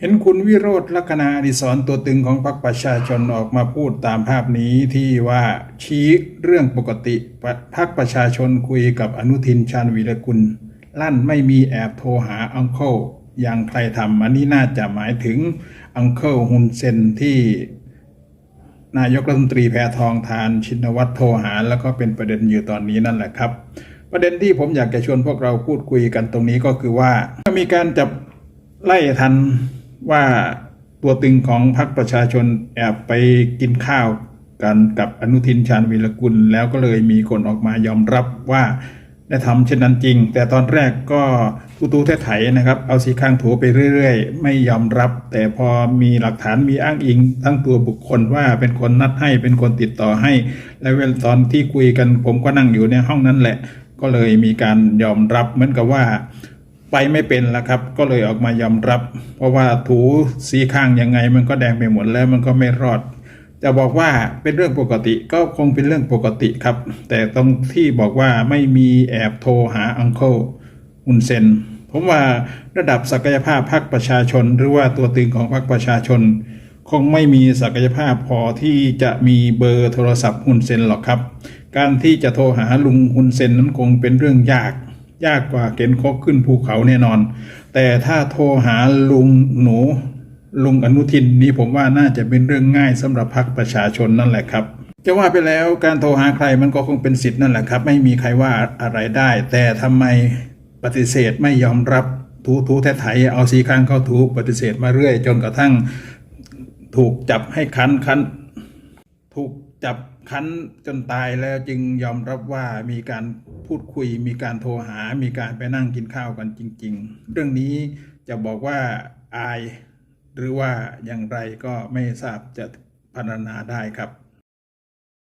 เห็นคุณวิโรธลักษณะอดิศรตัวตึงของพรรคประชาชนออกมาพูดตามภาพนี้ที่ว่าชี้เรื่องปกติพรรคประชาชนคุยกับอนุทินชาญวีรกุล ลั่นไม่มีแอบโทรหาอังเคิลอย่างใครทำอันนี้น่าจะหมายถึงอังเคิลฮุนเซนที่นายกรัฐมนตรีแพทองทานชินวัตรโทรหา แล้วก็เป็นประเด็นอยู่ตอนนี้นั่นแหละครับ ประเด็นที่ผมอยากจะชวนพวกเราพูดคุยกันตรงนี้ก็คือว่ามีการจับไล่ทัน ว่าตัวตึงของพรรคประชาชนแอบไปกินข้าวกันกับอนุทินชาญวีรกุล แล้วก็เลยมีคนออกมายอมรับว่าได้ทำเช่นนั้นจริง แต่ตอนแรกก็ตูตูแท้ไถนะครับ เอาสีข้างถูไปเรื่อยๆ ไม่ยอมรับ แต่พอมีหลักฐานมีอ้างอิง ทั้งตัวบุคคลว่าเป็นคนนัดให้เป็นคนติดต่อให้ และเวลาตอนที่คุยกันผมก็นั่งอยู่ในห้องนั้นแหละ ก็เลยมีการยอมรับเหมือนกับว่า ไปไม่เป็นแล้วครับ ก็เลยออกมายอมรับ เพราะว่าถูสีข้างยังไงมันก็แดงไปหมดแล้วมันก็ไม่รอด จะบอกว่าเป็นเรื่องปกติก็คงเป็นเรื่องปกติครับ แต่ตรงที่บอกว่าไม่มีแอบโทรหาอังเคิลอุนเซนผมว่าระดับศักยภาพพรรคประชาชน หรือว่าตัวตึงของพรรคประชาชน คงไม่มีศักยภาพพอที่จะมีเบอร์โทรศัพท์ฮุนเซนหรอกครับ การที่จะโทรหาลุงฮุนเซนนั้นคงเป็นเรื่องยาก ยากกว่าเข็นคกขึ้นภูเขาแน่นอน แต่ถ้าโทรหาลุงหนูลุงอนุทินนี่ผมว่าน่าจะเป็นเรื่องง่ายสำหรับพรรคประชาชนนั่นแหละครับจะว่าไปแล้วการโทรหาใครมันก็คงเป็นสิทธิ์นั่นแหละครับ ไม่มีใครว่าอะไรได้ แต่ทำไมปฏิเสธไม่ยอมรับถูถูแท้ไถเอาสีข้างเข้าถูปฏิเสธมาเรื่อย จนกระทั่งถูกจับให้คันคันถูก จับคั้นจนตายแล้วจึงยอมรับว่ามีการพูดคุย มีการโทรหา มีการไปนั่งกินข้าวกันจริง ๆ เรื่องนี้จะบอกว่าอาย หรือว่าอย่างไรก็ไม่ทราบจะพรรณนาได้ครับ